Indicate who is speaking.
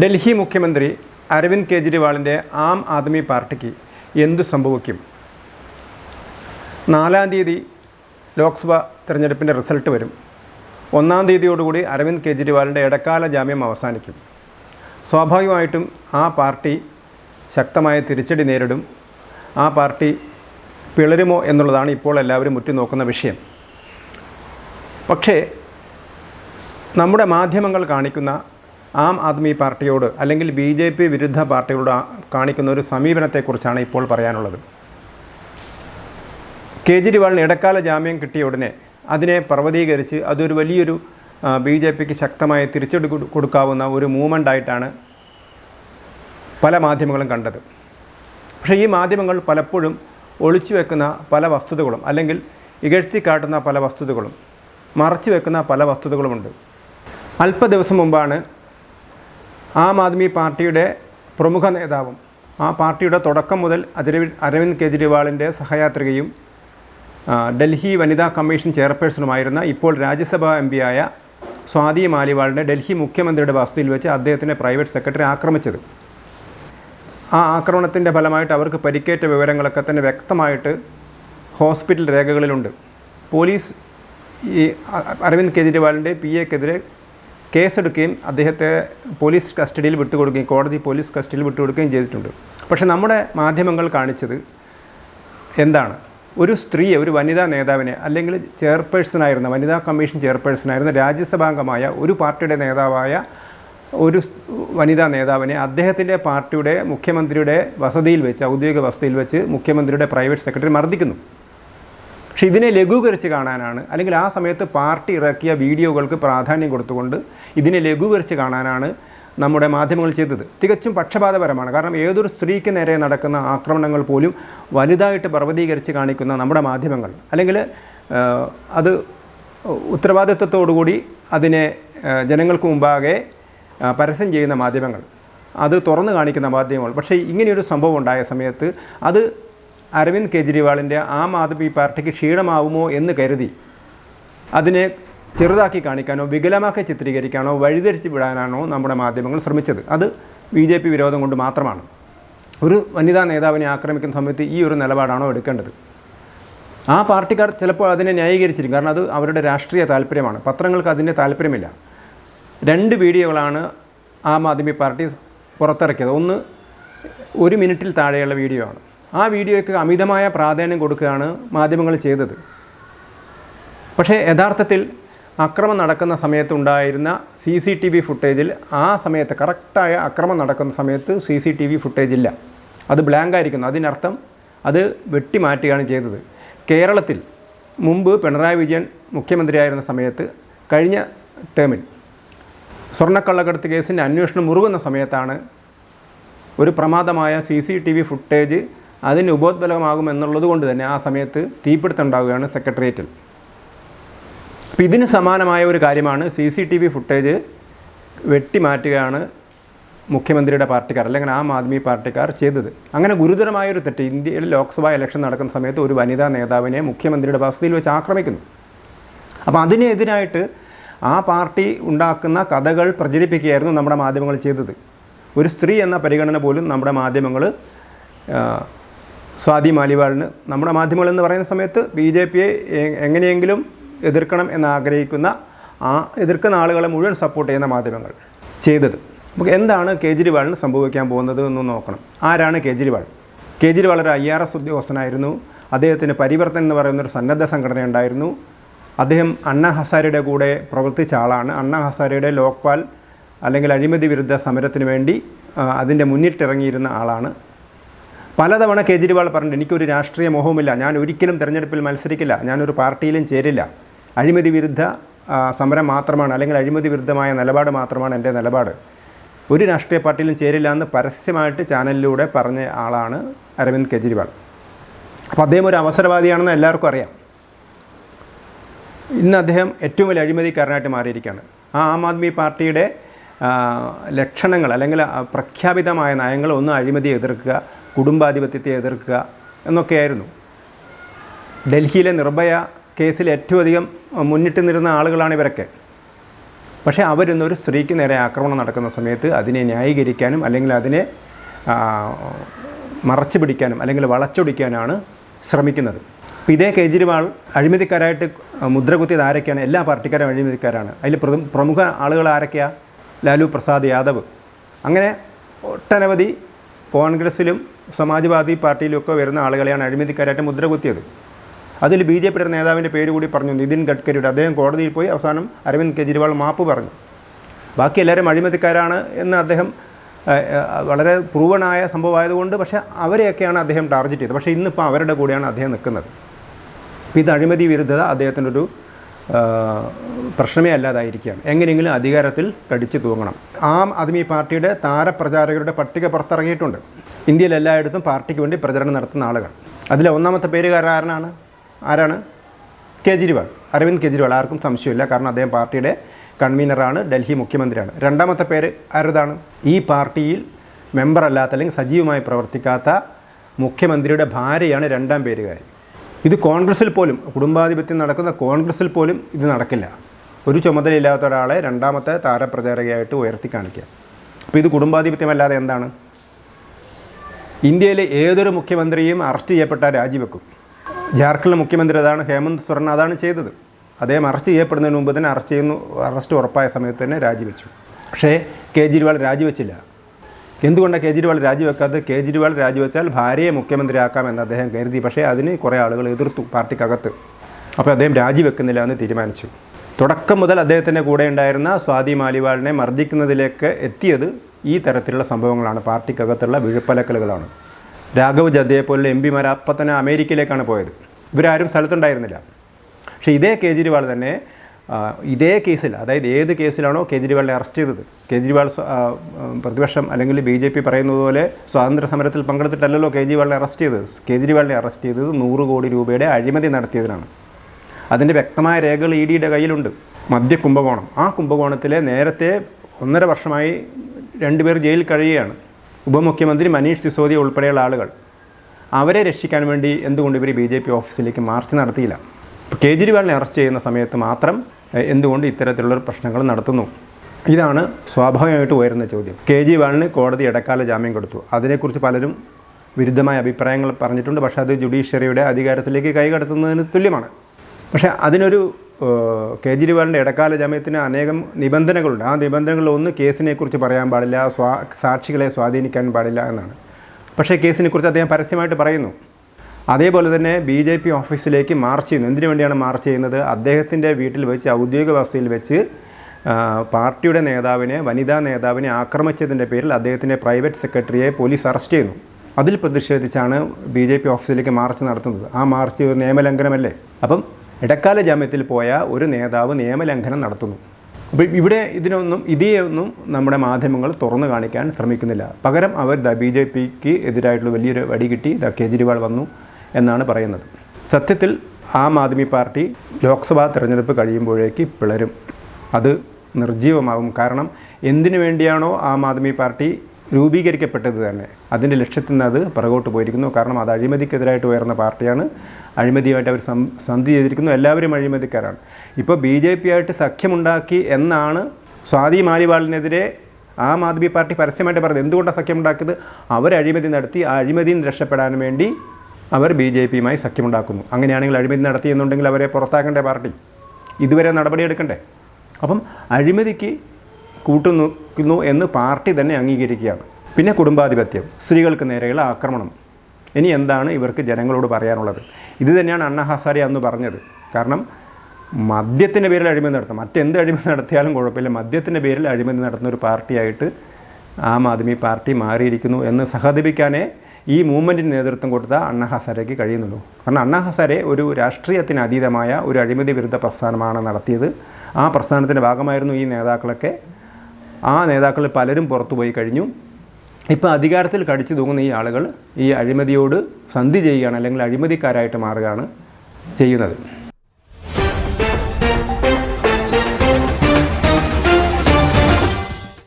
Speaker 1: ഡൽഹി മുഖ്യമന്ത്രി അരവിന്ദ് കെജ്രിവാളിന്റെ ആം ആദ്മി പാർട്ടിക്ക് എന്തു സംഭവിക്കും? നാലാം തീയതി ലോക്സഭ തിരഞ്ഞെടുപ്പിന്റെ റിസൾട്ട് വരും. ഒന്നാം തീയതിയോടുകൂടി അരവിന്ദ് കെജ്രിവാളിന്റെ ഇടക്കാല ജാമ്യം അവസാനിക്കും. സ്വാഭാവികമായിട്ടും ആ പാർട്ടി ശക്തമായ തിരിച്ചടി നേരിടും. ആ പാർട്ടി പിളരുമോ എന്നുള്ളതാണ് ഇപ്പോൾ എല്ലാവരും ഉറ്റുനോക്കുന്ന വിഷയം. പക്ഷേ നമ്മുടെ മാധ്യമങ്ങൾ കാണിക്കുന്ന ആം ആദ്മി പാർട്ടിയോട് അല്ലെങ്കിൽ ബി ജെ പി വിരുദ്ധ പാർട്ടികളോട് കാണിക്കുന്ന ഒരു സമീപനത്തെക്കുറിച്ചാണ് ഇപ്പോൾ പറയാനുള്ളത്. കേജ്രിവാളിന് ഇടക്കാല ജാമ്യം കിട്ടിയ ഉടനെ അതിനെ പർവതീകരിച്ച് അതൊരു വലിയൊരു ബി ജെ പിക്ക് ശക്തമായി തിരിച്ചെടു കൊടുക്കാവുന്ന ഒരു മൂവ്മെന്റ് ആയിട്ടാണ് പല മാധ്യമങ്ങളും കണ്ടത്. പക്ഷേ ഈ മാധ്യമങ്ങൾ പലപ്പോഴും ഒളിച്ചു വെക്കുന്ന പല വസ്തുതകളും അല്ലെങ്കിൽ ഇകഴ്ത്തി കാട്ടുന്ന പല വസ്തുതകളും മറച്ചു വെക്കുന്ന പല വസ്തുതകളുമുണ്ട്. അല്പ ദിവസം മുമ്പാണ് ആം ആദ്മി പാർട്ടിയുടെ പ്രമുഖ നേതാവും ആ പാർട്ടിയുടെ തുടക്കം മുതൽ അരവിന്ദ് കെജ്രിവാളിന്റെ സഹയാത്രികയും ഡൽഹി വനിതാ കമ്മീഷൻ ചെയർപേഴ്സണുമായിരുന്ന ഇപ്പോൾ രാജ്യസഭാ എം പിയായ സ്വാതി മാലിവാളിനെ ഡൽഹി മുഖ്യമന്ത്രിയുടെ വസതിയിൽ വെച്ച് അദ്ദേഹത്തിന്റെ പ്രൈവറ്റ് സെക്രട്ടറി ആക്രമിച്ചത്. ആ ആക്രമണത്തിന്റെ ഫലമായിട്ട് അവർക്ക് പരിക്കേറ്റ വിവരങ്ങളൊക്കെ തന്നെ വ്യക്തമായിട്ട് ഹോസ്പിറ്റൽ രേഖകളിലുണ്ട്. പോലീസ് ഈ അരവിന്ദ് കെജ്രിവാളിന്റെ പി എക്കെതിരെ കേസെടുക്കുകയും അദ്ദേഹത്തെ പോലീസ് കസ്റ്റഡിയിൽ വിട്ടുകൊടുക്കുകയും കോടതി പോലീസ് കസ്റ്റഡിയിൽ വിട്ടുകൊടുക്കുകയും ചെയ്തിട്ടുണ്ട്. പക്ഷേ നമ്മുടെ മാധ്യമങ്ങൾ കാണിച്ചത് എന്താണ്? ഒരു സ്ത്രീയെ ഒരു വനിതാ നേതാവിനെ അല്ലെങ്കിൽ ചെയർപേഴ്സണായിരുന്ന വനിതാ കമ്മീഷൻ ചെയർപേഴ്സണായിരുന്ന രാജ്യസഭാംഗമായ ഒരു പാർട്ടിയുടെ നേതാവായ ഒരു വനിതാ നേതാവിനെ അദ്ദേഹത്തിന്റെ പാർട്ടിയുടെ മുഖ്യമന്ത്രിയുടെ വസതിയിൽ വെച്ച് ഔദ്യോഗിക വസതിയിൽ വെച്ച് മുഖ്യമന്ത്രിയുടെ പ്രൈവറ്റ് സെക്രട്ടറി മർദ്ദിക്കുന്നു. പക്ഷേ ഇതിനെ ലഘൂകരിച്ച് കാണാനാണ്. അല്ലെങ്കിൽ ആ സമയത്ത് പാർട്ടി ഇറക്കിയ വീഡിയോകൾക്ക് പ്രാധാന്യം കൊടുത്തുകൊണ്ട് ഇതിനെ ലഘൂകരിച്ച് കാണാനാണ് നമ്മുടെ മാധ്യമങ്ങൾ ചെയ്തത്. തികച്ചും പക്ഷപാതപരമാണ്. കാരണം ഏതൊരു സ്ത്രീക്ക് നേരെ നടക്കുന്ന ആക്രമണങ്ങൾ പോലും വലുതായിട്ട് പർവതീകരിച്ച് കാണിക്കുന്ന നമ്മുടെ മാധ്യമങ്ങൾ. അല്ലെങ്കിൽ അത് ഉത്തരവാദിത്വത്തോടുകൂടി അതിനെ ജനങ്ങൾക്ക് മുമ്പാകെ പരസ്യം ചെയ്യുന്ന മാധ്യമങ്ങൾ. അത് തുറന്നു കാണിക്കുന്ന മാധ്യമങ്ങൾ. പക്ഷേ ഇങ്ങനെയൊരു സംഭവം ഉണ്ടായ സമയത്ത് അത് അരവിന്ദ് കെജ്രിവാളിന്റെ ആം ആദ്മി പാർട്ടിക്ക് ക്ഷീണമാവുമോ എന്ന് കരുതി. അതിനെ ചെറുതാക്കി കാണിക്കാനോ വികലമാക്കി ചിത്രീകരിക്കാനോ വഴിതിരിച്ച് വിടാനാണോ നമ്മുടെ മാധ്യമങ്ങൾ ശ്രമിച്ചത്. അത് ബി ജെ പി വിരോധം കൊണ്ട് മാത്രമാണ്. ഒരു വനിതാ നേതാവിനെ ആക്രമിക്കുന്ന സമയത്ത് ഈ ഒരു നിലപാടാണോ എടുക്കേണ്ടത്? ആ പാർട്ടിക്കാർ ചിലപ്പോൾ അതിനെ ന്യായീകരിച്ചിരിക്കും. കാരണം അത് അവരുടെ രാഷ്ട്രീയ താല്പര്യമാണ്. പത്രങ്ങൾക്ക് അതിന്റെ താല്പര്യമില്ല. രണ്ട് വീഡിയോകളാണ് ആം ആദ്മി പാർട്ടി പുറത്തിറക്കിയത്. ഒന്ന് ഒരു മിനിറ്റിൽ താഴെയുള്ള വീഡിയോ ആണ്. ആ വീഡിയോയ്ക്ക് അമിതമായ പ്രാധാന്യം കൊടുക്കുകയാണ് മാധ്യമങ്ങൾ ചെയ്തത്. പക്ഷേ യഥാർത്ഥത്തിൽ അക്രമം നടക്കുന്ന സമയത്തുണ്ടായിരുന്ന സി സി ടി വി ഫുട്ടേജിൽ ആ സമയത്ത് കറക്റ്റായ അക്രമം നടക്കുന്ന സമയത്ത് C C T V footage ഇല്ല അത് ബ്ലാങ്ക് ആയിരിക്കുന്നു അതിനർത്ഥം അത് വെട്ടിമാറ്റുകയാണ് ചെയ്തത്. കേരളത്തിൽ മുമ്പ് പിണറായി വിജയൻ മുഖ്യമന്ത്രിയായിരുന്ന സമയത്ത് കഴിഞ്ഞ ടേമിൽ സ്വർണക്കള്ളക്കടത്ത് കേസിന്റെ അന്വേഷണം മുറുകുന്ന സമയത്താണ് ഒരു പ്രമാദമായ C C T V footage അതിന് ഉപോത്ബലമാകുമെന്നുള്ളത് കൊണ്ട് തന്നെ ആ സമയത്ത് തീപിടുത്തം ഉണ്ടാവുകയാണ് സെക്രട്ടേറിയറ്റിൽ. അപ്പോൾ ഇതിന് സമാനമായ ഒരു കാര്യമാണ് C C T V footage വെട്ടിമാറ്റുകയാണ് മുഖ്യമന്ത്രിയുടെ പാർട്ടിക്കാർ അല്ലെങ്കിൽ ആം ആദ്മി പാർട്ടിക്കാർ ചെയ്തത്. അങ്ങനെ ഗുരുതരമായൊരു തെറ്റ് ഇന്ത്യയിൽ ലോക്സഭാ ഇലക്ഷൻ നടക്കുന്ന സമയത്ത് ഒരു വനിതാ നേതാവിനെ മുഖ്യമന്ത്രിയുടെ വസതിയിൽ വെച്ച് ആക്രമിക്കുന്നു. അപ്പോൾ അതിനെതിരായിട്ട് ആ പാർട്ടി ഉണ്ടാക്കുന്ന കഥകൾ പ്രചരിപ്പിക്കുകയായിരുന്നു നമ്മുടെ മാധ്യമങ്ങൾ ചെയ്തത്. ഒരു സ്ത്രീ എന്ന പരിഗണന പോലും നമ്മുടെ മാധ്യമങ്ങൾ സ്വാതി മാലിവാളിന്. നമ്മുടെ മാധ്യമങ്ങൾ എന്ന് പറയുന്ന സമയത്ത് ബി ജെ പിയെ എങ്ങനെയെങ്കിലും എതിർക്കണം എന്നാഗ്രഹിക്കുന്ന ആ എതിർക്കുന്ന ആളുകളെ മുഴുവൻ സപ്പോർട്ട് ചെയ്യുന്ന മാധ്യമങ്ങൾ ചെയ്തത്. നമുക്ക് എന്താണ് കേജ്രിവാളിന് സംഭവിക്കാൻ പോകുന്നത് എന്ന് നോക്കണം. ആരാണ് കേജ്രിവാൾ? കേജ്രിവാൾ ഒരു ഐ ആർ എസ് ഉദ്യോഗസ്ഥനായിരുന്നു. അദ്ദേഹത്തിന് പരിവർത്തൻ എന്ന് പറയുന്നൊരു സന്നദ്ധ സംഘടന ഉണ്ടായിരുന്നു. അദ്ദേഹം അണ്ണ ഹസാരയുടെ കൂടെ പ്രവർത്തിച്ച ആളാണ്. അണ്ണ ഹസാരയുടെ ലോക്പാൽ അല്ലെങ്കിൽ അഴിമതി വിരുദ്ധ സമരത്തിന് വേണ്ടി അതിന്റെ മുന്നിട്ടിറങ്ങിയിരുന്ന ആളാണ്. പലതവണ കേജ്രിവാൾ പറഞ്ഞു എനിക്കൊരു രാഷ്ട്രീയ മോഹവുമില്ല. ഞാൻ ഒരിക്കലും തിരഞ്ഞെടുപ്പിൽ മത്സരിക്കില്ല. ഞാനൊരു പാർട്ടിയിലും ചേരില്ല. അഴിമതി വിരുദ്ധ സമരം മാത്രമാണ് അല്ലെങ്കിൽ അഴിമതി വിരുദ്ധമായ നിലപാട് മാത്രമാണ് എന്റെ നിലപാട്. ഒരു രാഷ്ട്രീയ പാർട്ടിയിലും ചേരില്ല എന്ന് പരസ്യമായിട്ട് ചാനലിലൂടെ പറഞ്ഞ ആളാണ് അരവിന്ദ് കെജ്രിവാൾ. അപ്പോൾ അദ്ദേഹം ഒരു അവസരവാദിയാണെന്ന് എല്ലാവർക്കും അറിയാം. ഇന്ന് അദ്ദേഹം ഏറ്റവും വലിയ അഴിമതിക്കാരനായിട്ട് മാറിയിരിക്കുകയാണ്. ആ ആം ആദ്മി പാർട്ടിയുടെ ലക്ഷണങ്ങൾ അല്ലെങ്കിൽ പ്രഖ്യാപിതമായ നയങ്ങൾ ഒന്ന് അഴിമതി എതിർക്കുക കുടുംബാധിപത്യത്തെ എതിർക്കുക എന്നൊക്കെയായിരുന്നു. ഡൽഹിയിലെ നിർഭയ കേസിൽ ഏറ്റവും അധികം മുന്നിട്ട് നിരുന്ന ആളുകളാണ് ഇവരൊക്കെ. പക്ഷേ അവരിന്നൊരു സ്ത്രീക്ക് നേരെ ആക്രമണം നടക്കുന്ന സമയത്ത് അതിനെ ന്യായീകരിക്കാനും അല്ലെങ്കിൽ അതിനെ മറച്ചു പിടിക്കാനും അല്ലെങ്കിൽ വളച്ചൊടിക്കാനാണ് ശ്രമിക്കുന്നത്. ഇതേ കേജ്രിവാൾ അഴിമതിക്കാരായിട്ട് മുദ്ര കുത്തിയത് ആരൊക്കെയാണ്? എല്ലാ പാർട്ടിക്കാരും അഴിമതിക്കാരാണ്. അതിൽ പ്രമുഖ ആളുകൾ ആരൊക്കെയാണ് ലാലു പ്രസാദ് യാദവ്. അങ്ങനെ ഒട്ടനവധി കോൺഗ്രസ്സിലും സമാജ്വാദി പാർട്ടിയിലൊക്കെ വരുന്ന ആളുകളെയാണ് അഴിമതിക്കാരായിട്ട് മുദ്ര കുത്തിയത് അതിൽ ബി ജെ പിയുടെ നേതാവിന്റെ പേര് കൂടി പറഞ്ഞു നിതിൻ ഗഡ്കരിയുടെ. അദ്ദേഹം കോടതിയിൽ പോയി അവസാനം അരവിന്ദ് കെജ്രിവാൾ മാപ്പ് പറഞ്ഞു. ബാക്കി എല്ലാവരും അഴിമതിക്കാരാണ് എന്ന് അദ്ദേഹം വളരെ പ്രൂവണായ സംഭവമായതുകൊണ്ട് പക്ഷേ അവരെയൊക്കെയാണ് അദ്ദേഹം ടാർഗറ്റ് ചെയ്തത്. പക്ഷേ ഇന്നിപ്പോൾ അവരുടെ കൂടെയാണ് അദ്ദേഹം നിൽക്കുന്നത്. അപ്പോൾ ഇത് അഴിമതി വിരുദ്ധത അദ്ദേഹത്തിന്റെ ഒരു പ്രശ്നമേ അല്ലാതായിരിക്കുകയാണ്. എങ്ങനെയെങ്കിലും അധികാരത്തിൽ കടിച്ചു തൂങ്ങണം. ആം ആദ്മി പാർട്ടിയുടെ താരപ്രചാരകരുടെ പട്ടിക പുറത്തിറങ്ങിയിട്ടുണ്ട്. ഇന്ത്യയിൽ എല്ലായിടത്തും പാർട്ടിക്ക് വേണ്ടി പ്രചരണം നടത്തുന്ന ആളുകൾ. അതിലെ ഒന്നാമത്തെ പേരുകാരൻ ആരാണ്? ആരാണ്? കേജ്രിവാൾ. അരവിന്ദ് കെജ്രിവാൾ. ആർക്കും സംശയമില്ല. കാരണം അദ്ദേഹം പാർട്ടിയുടെ കൺവീനറാണ്. ഡൽഹി മുഖ്യമന്ത്രിയാണ്. രണ്ടാമത്തെ പേര് ആരുതാണ്? ഈ പാർട്ടിയിൽ മെമ്പർ അല്ലാത്ത അല്ലെങ്കിൽ സജീവമായി പ്രവർത്തിക്കാത്ത മുഖ്യമന്ത്രിയുടെ ഭാര്യയാണ് രണ്ടാം പേരുകാരി. ഇത് കോൺഗ്രസ്സിൽ പോലും കുടുംബാധിപത്യം നടക്കുന്ന കോൺഗ്രസ്സിൽ പോലും ഇത് നടക്കില്ല. ഒരു ചുമതലയില്ലാത്ത ഒരാളെ രണ്ടാമത്തെ താരപ്രചാരകയായിട്ട് ഉയർത്തി കാണിക്കുക. അപ്പോൾ ഇത് കുടുംബാധിപത്യമല്ലാതെ എന്താണ്? ഇന്ത്യയിലെ ഏതൊരു മുഖ്യമന്ത്രിയും അറസ്റ്റ് ചെയ്യപ്പെട്ടാൽ രാജിവെക്കും. ജാർഖണ്ഡ് മുഖ്യമന്ത്രി അതാണ് ഹേമന്ത് സൊറൻ അതാണ് ചെയ്തത്. അദ്ദേഹം അറസ്റ്റ് ചെയ്യപ്പെടുന്നതിന് മുമ്പ് തന്നെ അറസ്റ്റ് ചെയ്യുന്നു അറസ്റ്റ് ഉറപ്പായ സമയത്ത് തന്നെ രാജിവെച്ചു. പക്ഷേ കേജ്രിവാൾ രാജിവെച്ചില്ല. എന്തുകൊണ്ടാണ് കേജ്രിവാൾ രാജിവെക്കാത്തത്? കേജ്രിവാൾ രാജിവെച്ചാൽ ഭാര്യയെ മുഖ്യമന്ത്രിയാക്കാമെന്ന് അദ്ദേഹം കരുതി. പക്ഷേ അതിന് കുറേ ആളുകൾ എതിർത്തു പാർട്ടിക്കകത്ത്. അപ്പോൾ അദ്ദേഹം രാജിവെക്കുന്നില്ല എന്ന് തീരുമാനിച്ചു. തുടക്കം മുതൽ അദ്ദേഹത്തിന്റെ കൂടെ ഉണ്ടായിരുന്ന സ്വാതി മാലിവാളിനെ മർദ്ദിക്കുന്നതിലേക്ക് എത്തിയത് ഈ തരത്തിലുള്ള സംഭവങ്ങളാണ്. പാർട്ടിക്കകത്തുള്ള വിഴുപ്പലക്കലുകളാണ്. രാഘവ് ജദ്ദയെ പോലുള്ള എം പിമാർ അപ്പം തന്നെ അമേരിക്കയിലേക്കാണ് പോയത്. ഇവരാരും സ്ഥലത്തുണ്ടായിരുന്നില്ല. പക്ഷേ ഇതേ കേജ്രിവാൾ തന്നെ ഇതേ കേസിൽ അതായത് ഏത് കേസിലാണോ കേജ്രിവാളിനെ അറസ്റ്റ് ചെയ്തത്. കേജ്രിവാൾ പ്രതിപക്ഷം അല്ലെങ്കിൽ ബി ജെ പി പറയുന്നത് പോലെ സ്വാതന്ത്ര്യ സമരത്തിൽ പങ്കെടുത്തിട്ടല്ലല്ലോ കേജ്രിവാളിനെ അറസ്റ്റ് ചെയ്തത്. കേജ്രിവാളിനെ അറസ്റ്റ് ചെയ്തത് നൂറ് കോടി രൂപയുടെ അഴിമതി നടത്തിയതിനാണ്. അതിന്റെ വ്യക്തമായ രേഖകൾ ഇ ഡിയുടെ കയ്യിലുണ്ട്. മദ്യ കുംഭകോണം. ആ കുംഭകോണത്തിലെ നേരത്തെ ഒന്നര വർഷമായി രണ്ടുപേർ ജയിലിൽ കഴിയുകയാണ്. ഉപമുഖ്യമന്ത്രി മനീഷ് സിസോദിയ ഉൾപ്പെടെയുള്ള ആളുകൾ. അവരെ രക്ഷിക്കാൻ വേണ്ടി എന്തുകൊണ്ട് ഇവർ ബി ജെ പി ഓഫീസിലേക്ക് മാർച്ച് നടത്തിയില്ല? കേജ്രിവാളിനെ അറസ്റ്റ് ചെയ്യുന്ന സമയത്ത് മാത്രം എന്തുകൊണ്ട് ഇത്തരത്തിലുള്ള പ്രശ്നങ്ങൾ നടത്തുന്നു? ഇതാണ് സ്വാഭാവികമായിട്ട് ഉയരുന്ന ചോദ്യം. കെ. ജി. കേജ്രിവാളിന് കോടതി ഇടക്കാല ജാമ്യം കൊടുത്തു. അതിനെക്കുറിച്ച് പലരും വിരുദ്ധമായ അഭിപ്രായങ്ങൾ പറഞ്ഞിട്ടുണ്ട്. പക്ഷേ അത് ജുഡീഷ്യറിയുടെ അധികാരത്തിലേക്ക് കൈകടത്തുന്നതിന് തുല്യമാണ്. പക്ഷേ അതിനൊരു കേജ്രിവാളിന്റെ ഇടക്കാല ജാമ്യത്തിന് അനേകം നിബന്ധനകളുണ്ട്. ആ നിബന്ധനകളിൽ ഒന്ന് കേസിനെക്കുറിച്ച് പറയാൻ പാടില്ല സ്വാ സാക്ഷികളെ സ്വാധീനിക്കാൻ പാടില്ല എന്നാണ്. പക്ഷേ കേസിനെക്കുറിച്ച് അദ്ദേഹം പരസ്യമായിട്ട് പറയുന്നു. അതേപോലെ തന്നെ ബി ജെ പി ഓഫീസിലേക്ക് മാർച്ച് ചെയ്യുന്നു. എന്തിനു വേണ്ടിയാണ് മാർച്ച് ചെയ്യുന്നത്? അദ്ദേഹത്തിന്റെ വീട്ടിൽ വെച്ച് ഔദ്യോഗിക വസതിയിൽ വെച്ച് പാർട്ടിയുടെ നേതാവിനെ വനിതാ നേതാവിനെ ആക്രമിച്ചതിന്റെ പേരിൽ അദ്ദേഹത്തിന്റെ പ്രൈവറ്റ് സെക്രട്ടറിയെ പോലീസ് അറസ്റ്റ് ചെയ്യുന്നു. അതിൽ പ്രതിഷേധിച്ചാണ് ബി ജെ പി ഓഫീസിലേക്ക് മാർച്ച് നടത്തുന്നത്. ആ മാർച്ച് ഒരു നിയമലംഘനമല്ലേ? അപ്പം ഇടക്കാല ജാമ്യത്തിൽ പോയ ഒരു നേതാവ് നിയമലംഘനം നടത്തുന്നു. അപ്പോൾ ഇവിടെ ഇതിനൊന്നും ഇതേയൊന്നും നമ്മുടെ മാധ്യമങ്ങൾ തുറന്നു കാണിക്കാൻ ശ്രമിക്കുന്നില്ല. പകരം അവർ ബി ജെ പിക്ക് എതിരായിട്ടുള്ള വലിയൊരു വടി കിട്ടി. ദ കേജ്രിവാൾ വന്നു. എന്നാണ് പറയുന്നത്. സത്യത്തിൽ ആം ആദ്മി പാർട്ടി ലോക്സഭാ തിരഞ്ഞെടുപ്പ് കഴിയുമ്പോഴേക്ക് പിളരും. അത് നിർജീവമാകും കാരണം എന്തിനു വേണ്ടിയാണോ ആം ആദ്മി പാർട്ടി രൂപീകരിക്കപ്പെട്ടത് തന്നെ. അതിന്റെ ലക്ഷ്യത്തിൽ നിന്ന് അത് പുറകോട്ട് പോയിരിക്കുന്നു. കാരണം അത് അഴിമതിക്കെതിരായിട്ട് ഉയർന്ന പാർട്ടിയാണ്. അഴിമതിയുമായിട്ട് അവർ സന്ധി ചെയ്തിരിക്കുന്നു. എല്ലാവരും അഴിമതിക്കാരാണ്. ഇപ്പോൾ ബി ജെ പി ആയിട്ട് സഖ്യമുണ്ടാക്കി എന്നാണ് സ്വാതി മാലിവാളിനെതിരെ ആം ആദ്മി പാർട്ടി പരസ്യമായിട്ട് പറഞ്ഞത് എന്തുകൊണ്ടാണ് സഖ്യമുണ്ടാക്കിയത്? അവർ അഴിമതി നടത്തി ആ അഴിമതിയിൽ നിന്ന് രക്ഷപ്പെടാൻ വേണ്ടി അവർ ബി ജെ പിയുമായി സഖ്യമുണ്ടാക്കുന്നു. അങ്ങനെയാണെങ്കിൽ അഴിമതി നടത്തിയെന്നുണ്ടെങ്കിൽ അവരെ പുറത്താക്കേണ്ടേ പാർട്ടി? ഇതുവരെ നടപടിയെടുക്കണ്ടേ? അപ്പം അഴിമതിക്ക് കൂട്ടുനിൽക്കുന്നു എന്ന് പാർട്ടി തന്നെ അംഗീകരിക്കുകയാണ്. പിന്നെ കുടുംബാധിപത്യം സ്ത്രീകൾക്ക് നേരെയുള്ള ആക്രമണം. ഇനി എന്താണ് ഇവർക്ക് ജനങ്ങളോട് പറയാനുള്ളത്? ഇത് തന്നെയാണ് അണ്ണ ഹസാരി അന്ന് പറഞ്ഞത്. കാരണം മദ്യത്തിന്റെ പേരിൽ അഴിമതി നടത്തും. മറ്റെന്ത് അഴിമതി നടത്തിയാലും കുഴപ്പമില്ല. മദ്യത്തിന്റെ പേരിൽ അഴിമതി നടത്തുന്ന ഒരു പാർട്ടിയായിട്ട് ആം ആദ്മി പാർട്ടി മാറിയിരിക്കുന്നു എന്ന് സഹതപിക്കാനേ ഈ മൂവ്മെന്റിന് നേതൃത്വം കൊടുത്ത അണ്ണ ഹസാരയ്ക്ക് കഴിയുന്നുള്ളൂ. കാരണം അണ്ണ ഹസാരെ ഒരു രാഷ്ട്രീയത്തിന് അതീതമായ ഒരു അഴിമതി വിരുദ്ധ പ്രസ്ഥാനമാണ് നടത്തിയത്. ആ പ്രസ്ഥാനത്തിന്റെ ഭാഗമായിരുന്നു ഈ നേതാക്കളൊക്കെ. ആ നേതാക്കൾ പലരും പുറത്തുപോയി കഴിഞ്ഞു. ഇപ്പോൾ അധികാരത്തിൽ കടിച്ചു തൂങ്ങുന്ന ഈ ആളുകൾ ഈ അഴിമതിയോട് സന്ധി ചെയ്യുകയാണ് അല്ലെങ്കിൽ അഴിമതിക്കാരായിട്ട് മാറുകയാണ് ചെയ്യുന്നത്.